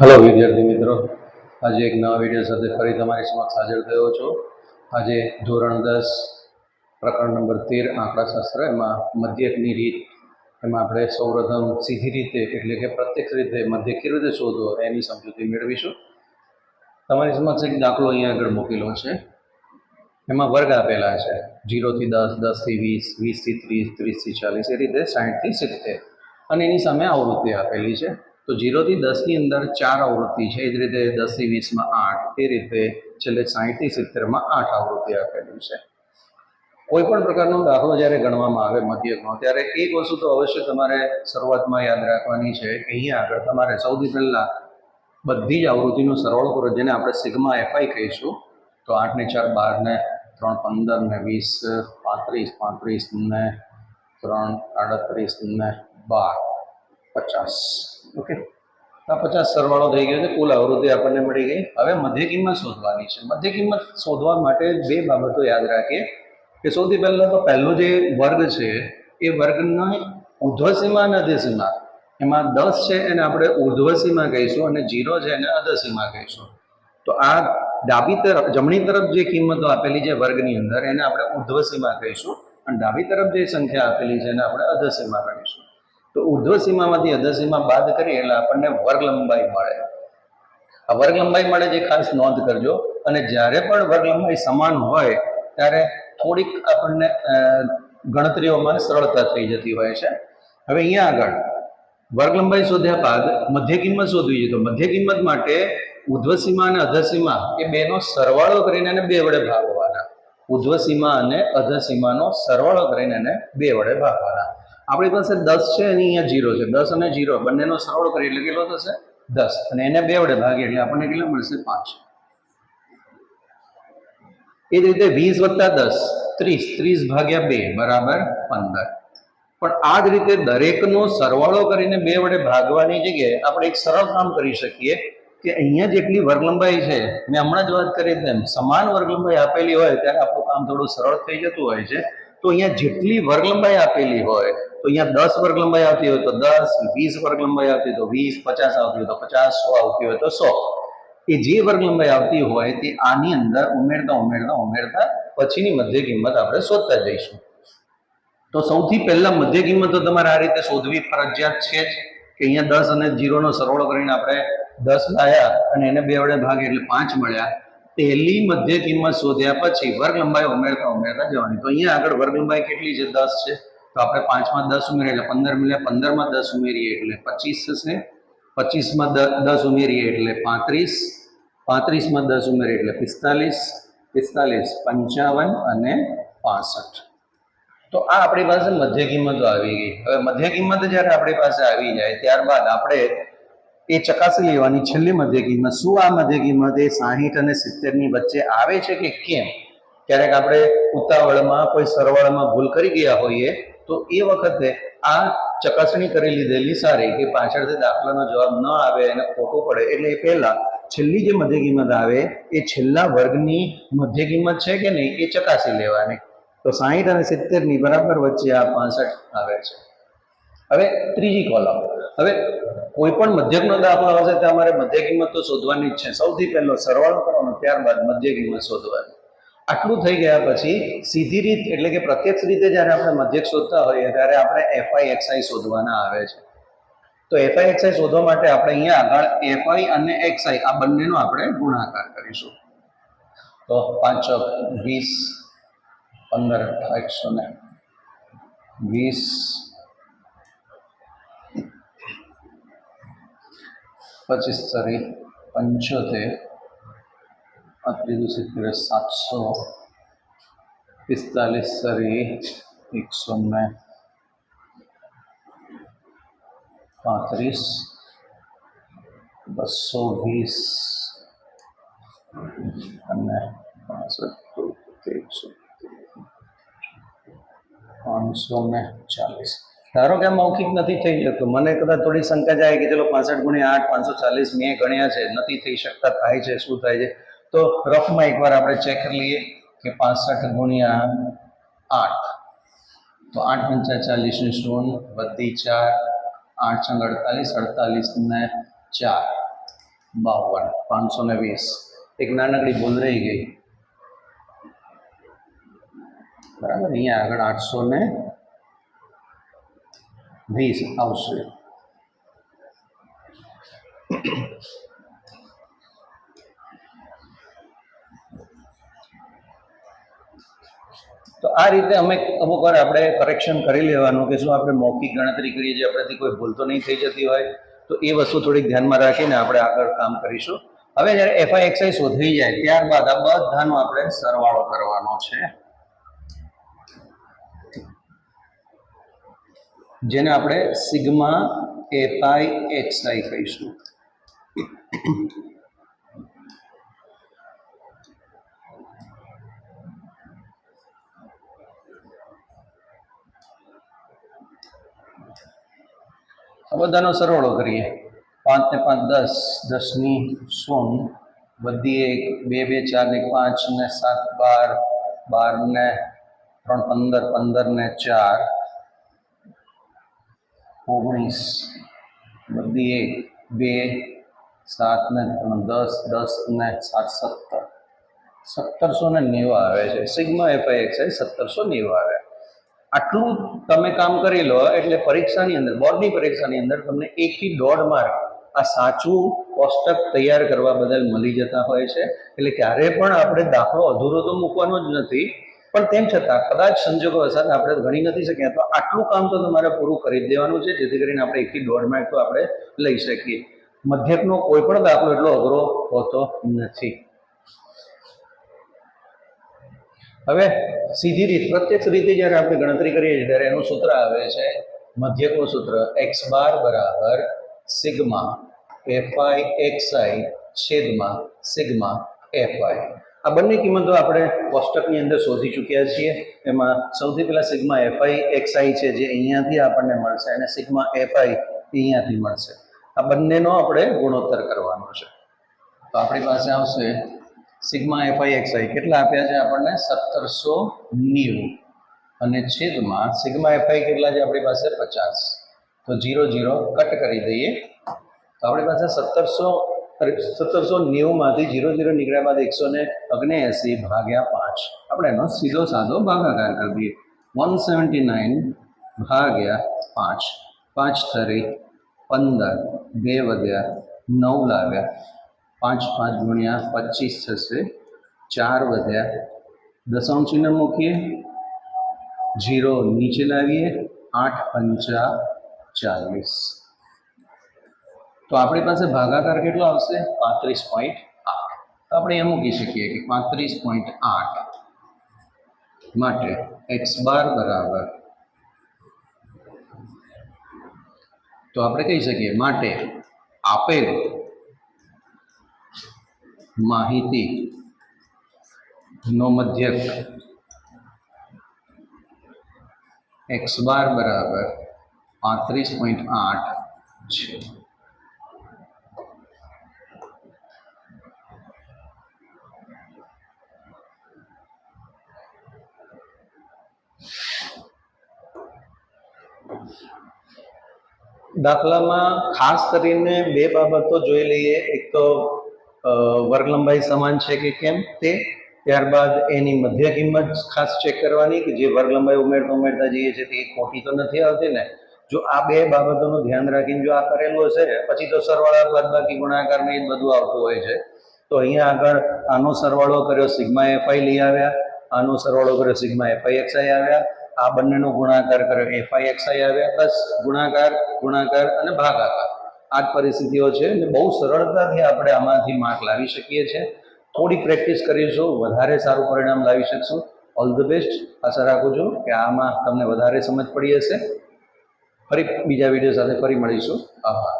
Hello વિદ્યાર્થી મિત્રો. આજે એક નવા વીડિયો સાથે ફરી તમારી સમક્ષ હાજર થયો છું. આજે ધોરણ દસ, પ્રકરણ નંબર તેર, આંકડાશાસ્ત્ર, એમાં મધ્યકની રીત, એમાં આપણે સૌપ્રથમ સીધી રીતે એટલે કે પ્રત્યક્ષ રીતે મધ્ય કેવી રીતે શોધવો એની સમજૂતી મેળવીશું. તમારી સમક્ષ એક દાખલો અહીંયા આગળ મૂકેલો છે. એમાં વર્ગ આપેલા છે. જીરોથી દસ દસથી વીસ વીસથી ત્રીસ ત્રીસથી ચાલીસ, એ રીતે સાઠથી સિત્તેર. અને એની સામે આવૃત્તિ આપેલી છે. તો જીરોથી દસની અંદર ચાર આવૃત્તિ છે. એ જ રીતે દસથી વીસમાં આઠ, એ રીતે છેલ્લે સાહીઠથી સિત્તેરમાં આઠ આવૃત્તિ આપેલી છે. કોઈ પણ પ્રકારનો દાખલો જ્યારે ગણવામાં આવે મધ્યકનો, ત્યારે એક વસ્તુ તો અવશ્ય તમારે શરૂઆતમાં યાદ રાખવાની છે કે અહીંયા આગળ તમારે સૌથી પહેલાં બધી જ આવૃત્તિનો સરવાળો કરો, જેને આપણે સિગ્મા એફઆઈ કહીશું. તો આઠને ચાર, બાર ને ત્રણ, પંદર ને વીસ, પાંત્રીસ પાંત્રીસ ને ત્રણ, આડત્રીસ ને બાર. પચાસ. ઓકે. આ પચાસ સરવાળો થઈ ગયો છે. કુલ આવૃત્તિ આપણને મળી ગઈ. હવે મધ્ય કિંમત શોધવાની છે. મધ્ય કિંમત શોધવા માટે બે બાબતો યાદ રાખીએ કે સૌથી પહેલાં તો પહેલો જે વર્ગ છે, એ વર્ગના ઉર્ધ્વસીમા અને અધ્યસીમા. એમાં દસ છે એને આપણે ઉર્ધ્વસીમા કહીશું અને જીરો છે એને અધસીમા કહીશું. તો આ ડાબી તરફ, જમણી તરફ જે કિંમતો આપેલી છે વર્ગની અંદર, એને આપણે ઉર્ધ્વસીમા કહીશું. અને ડાબી તરફ જે સંખ્યા આપેલી છે, એને આપણે અધસીમા કહીશું. તો ઉર્ધ્વ સીમામાંથી અધસીમા બાદ કરીએ એટલે આપણને વર્ગ લંબાઈ મળે. આ વર્ગ લંબાઈ મળે જે ખાસ નોંધ કરજો. અને જ્યારે પણ વર્ગ લંબાઈ સમાન હોય, ત્યારે થોડીક આપણને ગણતરીઓમાં સરળતા થઈ જતી હોય છે. હવે અહીંયા આગળ, વર્ગ લંબાઈ શોધ્યા બાદ મધ્ય કિંમત શોધવી જોઈએ તો મધ્ય કિંમત માટે ઉધ્વ સીમા અને અધસીમા એ બેનો સરવાળો કરીને એને બે વડે ભાગવાના. ઉધ્વ સીમા અને અધસીમાનો સરવાળો કરીને એને બે વડે ભાગવાના. આપણી પાસે દસ છે અને અહીંયા જીરો છે. દસ અને જીરો બંનેનો સરવાળો કરીએ એટલે કેટલો થશે? દસ. અને એને બે વડે ભાગીએ એટલે આપણને કેટલા મળશે? પાંચ. એ જ રીતે વીસ વત્તા દસ, ત્રીસ. ત્રીસ ભાગ્યા બે, બરાબર પંદર. પણ આ જ રીતે દરેકનો સરવાળો કરીને બે વડે ભાગવાની જગ્યાએ આપણે એક સરળ કામ કરી શકીએ કે અહીંયા જેટલી વર્ગલંબાઈ છે, મેં હમણાં જ વાત કરી તેમ, સમાન વર્ગલંબાઈ આપેલી હોય ત્યારે આપણું કામ થોડું સરળ થઈ જતું હોય છે. તો અહીંયા જેટલી વર્ગલંબાઈ આપેલી હોય, તો અહીંયા દસ વર્ગલંબાઈ આવતી હોય તો દસ, વીસ વર્ગલંબાઈ આવતી હોય તો વીસ, પચાસ આવતી હોય તો પચાસ, સો આવતી હોય તો સો. એ જે વર્ગલંબાઈ આવતી હોય તે આની અંદર ઉમેરતા ઉમેરતા ઉમેરતા પછીની મધ્ય કિંમત આપણે શોધતા જઈશું. તો સૌથી પહેલા મધ્ય કિંમત તો તમારે આ રીતે શોધવી, ફરજિયાત છે જ કે અહીંયા દસ અને જીરોનો સરવાળો કરીને આપણે દસ લાયા અને એને બે વડે ભાગે એટલે પાંચ મળ્યા. પહેલી મધ્ય કિંમત શોધ્યા પછી વર્ગ લંબાઈ ઉમેરતા ઉમેરતા જવાની. તો અહીંયા આગળ વર્ગ લંબાઈ કેટલી છે? દસ છે. તો આપણે પાંચમાં દસ ઉમેરીએ એટલે પંદર મળ્યા પંદરમાં દસ ઉમેરીએ એટલે પચીસ થશે પચીસમાં દસ ઉમેરીએ એટલે પાંત્રીસ. પાંત્રીસમાં દસ ઉમેરીએ એટલે પિસ્તાલીસ. પિસ્તાલીસ, પંચાવન અને પાસઠ. તો આ આપણી પાસે મધ્ય કિંમતો આવી ગઈ. હવે મધ્ય કિંમત જ્યારે આપણી પાસે આવી જાય, ત્યારબાદ આપણે એ ચકાસી લેવાની છેલ્લી મધ્ય શું આ મધ્ય કિંમત એ સાહીઠ અને સિત્તેરની વચ્ચે આવે છે કે કેમ? ક્યારેક આપણે ઉતાવળમાં કોઈ સરવાળામાં ભૂલ કરી ગયા હોઈએ તો એ વખતે આ ચકાસણી કરી લીધેલી સારી કે પાછળથી દાખલાનો જવાબ ન આવે અને ખોટો પડે એટલે એ પહેલાં છેલ્લી જે મધ્ય કિંમત આવે એ છેલ્લા વર્ગની મધ્ય કિંમત છે કે નહીં એ ચકાસી લેવાની. તો સાહીઠ અને સિત્તેરની બરાબર વચ્ચે આ પાસઠ આવે છે. હવે ત્રીજી કોલમ હવે કોઈ પણ મધ્યકનો દાખલો આવશે તો અમારે મધ્ય કિંમત તો શોધવાની જ છે. સૌથી પહેલો સરવાળો કરવાનો ત્યારબાદ મધ્ય કિંમત શોધવાની. આટલું થઈ ગયા પછી સીધી રીત એટલે કે પ્રત્યક્ષ રીતે જ્યારે આપણે મધ્યક શોધતા હોઈએ ત્યારે આપણે એફઆઈ એક્સઆઈ શોધવાના આવે છે. તો એફઆઈ એક્સઆઈ શોધવા માટે આપણે અહીંયા આગળ એફઆઈ અને એક્સઆઈ આ બંનેનો આપણે ગુણાકાર કરીશું. તો પાંચ વીસ, પંદર, એકસો ને વીસ પચીસ તારીખ પંચોતેર આ ત્રીજું સિત્તેર સાતસો પિસ્તાલીસ સરી એકસો ને પાંત્રીસ બસો વીસ અને પાસઠ એકસો પાંચસો ને ચાલીસ ધારો કે મૌખિક નથી થઈ શકતું. મને કદાચ થોડી શંકા જાય કે ચલો પાસઠ ગુણ્યા આઠ, પાંચસો ચાલીસ મેં ગણ્યા છે, નથી થઈ શકતા, થાય છે, શું થાય છે? તો રફમાં એકવાર આપણે ચેક કરી લઈએ કે પાસઠ ગુણ્યા આઠ. તો આઠ પંચા ચાલીસ ને શૂન્ય વધી ચાર, આઠ સંગ અડતાલીસ અડતાલીસ ને ચાર, બાવન, પાંચસો ને વીસ. એક નાનકડી ભૂલ રહી ગઈ. બરાબર, અહીંયા આગળ આઠસો ને વીસ આવશે તો આ રીતે અમે અમુક વાર આપણે કરેક્શન કરી લેવાનું કે શું આપણે મૌખિક ગણતરી કરીએ છીએ આપણાથી કોઈ ભૂલ તો નહીં થઈ જતી હોય, તો એ વસ્તુ થોડીક ધ્યાનમાં રાખીને આપણે આગળ કામ કરીશું. હવે જ્યારે એફઆઈ એક્સઆઈ શોધાઈ જાય, ત્યારબાદ આ બધાનો આપણે સરવાળો કરવાનો છે. જેને આપણે સિગ્મા એક્સ આઈ કહીશું. બધાનો સરવાળો કરીએ. પાંચ ને પાંચ દસ દસની શૂન્ય બધી એક, બે બે, ચાર ને પાંચ ને સાત, બાર બાર ને ત્રણ, પંદર પંદર ને ચાર. ઓગણીસ, બધી એક, બે, સાત ને ત્રણ દસ દસ ને, સાત, સત્તર. સત્તરસો ને નેવું આવે છે. સિગ્મા એફઆઈ એક્સ સત્તરસો નેવું આવે. આટલું તમે કામ કરી લો, એટલે પરીક્ષાની અંદર, બોર્ડની પરીક્ષાની અંદર તમને એકથી દોઢ માર્ક આ સાચું કોષ્ટક તૈયાર કરવા બદલ મળી જતા હોય છે. એટલે ક્યારે પણ આપણે દાખલો અધૂરો તો મૂકવાનો જ નથી. પણ તેમ છતાં, કદાચ સંજોગો વસાત આપણે ગણી નથી શક્યા, તો આટલું કામ તો તમારે પૂરું કરી દેવાનું છે, જેથી કરીને આપણે એકથી દોઢ તો આપણે લઈ શકીએ. મધ્યકનો કોઈ પણ દાખલો એટલો અઘરો હોતો નથી. હવે, સીધી રીત, પ્રત્યક્ષ રીતે જ્યારે આપણે ગણતરી કરીએ છીએ, ત્યારે એનું સૂત્ર આવે છે, મધ્યકનું સૂત્ર, એક્સ બાર બરાબર સિગ્મા એફઆઈ એક્સઆઈ છેદમાં સિગ્મા એફઆઈ આ બંને કિંમતો આપણે કોષ્ટકની અંદર શોધી ચૂક્યા છીએ. એમાં સૌથી પહેલાં સિગ્મા એફઆઈ એક્સઆઈ છે જે અહીંયાથી આપણને મળશે અને સિગ્મા એફઆઈ અહીંયાથી મળશે. આ બંનેનો આપણે ગુણોત્તર કરવાનો છે. તો આપણી પાસે આવશે સિગ્મા એફઆઈ એક્સઆઈ. કેટલા આપ્યા છે આપણને? સત્તરસો નેવું. અને છેદમાં સિગ્મા એફઆઈ કેટલા છે આપણી પાસે? પચાસ. તો જીરો જીરો કટ કરી દઈએ. તો આપણી પાસે સત્તરસો સત્તરસો નેવુંમાંથી જીરો જીરો નીકળ્યા બાદ એકસો ને ઓગણએંસી ભાગ્યા પાંચ. આપણે એનો સીધો સાદો ભાગાકાર કરી દઈએ. વન સેવન્ટી નાઇન ભાગ્યા પાંચ. પાંચ તરી પંદર. બે વધ્યા નવ લાવ્યા. પાંચ પાંચ ગુણ્યા પચીસ થશે. ચાર વધ્યા. દશાંશ ચિહ્ન મૂકીએ. જીરો નીચે લાવીએ. આઠ પંચા ચાલીસ. તો આપણી પાસે ભાગાકાર કેટલો આવશે? પાંત્રીસ પોઈન્ટ આઠ. તો આપણે એ મૂકી શકીએ કે પાંત્રીસ પોઈન્ટ આઠ માટે એક્સ બાર બરાબર. તો આપણે કહી શકીએ માટે આપેલ માહિતી નો મધ્યક એક્સ બાર બરાબર પાંત્રીસ પોઈન્ટ આઠ છે. દાખલામાં ખાસ કરીને બે બાબતો જોઈ લઈએ. એક તો વર્ગ લંબાઈ સમાન છે કે કેમ? તે ત્યારબાદ એની મધ્ય કિંમત ખાસ ચેક કરવાની કે જે વર્ગ લંબાઈ ઉમેરતા ઉમેરતા જઈએ છીએ તે ખોટી તો નથી આવતી ને? જો આ બે બાબતોનું ધ્યાન રાખીને જો આ કરેલું હશે પછી તો સરવાળા બાદબાકી બાકી ગુણાકારને એ બધું આવતું હોય છે. તો અહીંયા આગળ આનો સરવાળો કર્યો સિગ્મા એફઆઈ લઈ આવ્યા. આનો સરવાળો કર્યો સિગ્મા એફઆઈ એક્સઆઈ આવ્યા, આ બંનેનો ગુણાકાર કર્યો એફઆઈ એક્સઆઈ આવ્યા બસ ગુણાકાર ગુણાકાર અને ભાગાકાર. આ જ પરિસ્થિતિઓ છે અને બહુ સરળતાથી આપણે આમાંથી માર્ક લાવી શકીએ છીએ. થોડી પ્રેક્ટિસ કરીશું, વધારે સારું પરિણામ લાવી શકશું. ઓલ ધ બેસ્ટ આશા રાખું છું કે આમાં તમને વધારે સમજ પડી હશે. ફરી બીજા વીડિયો સાથે ફરી મળીશું. આભાર.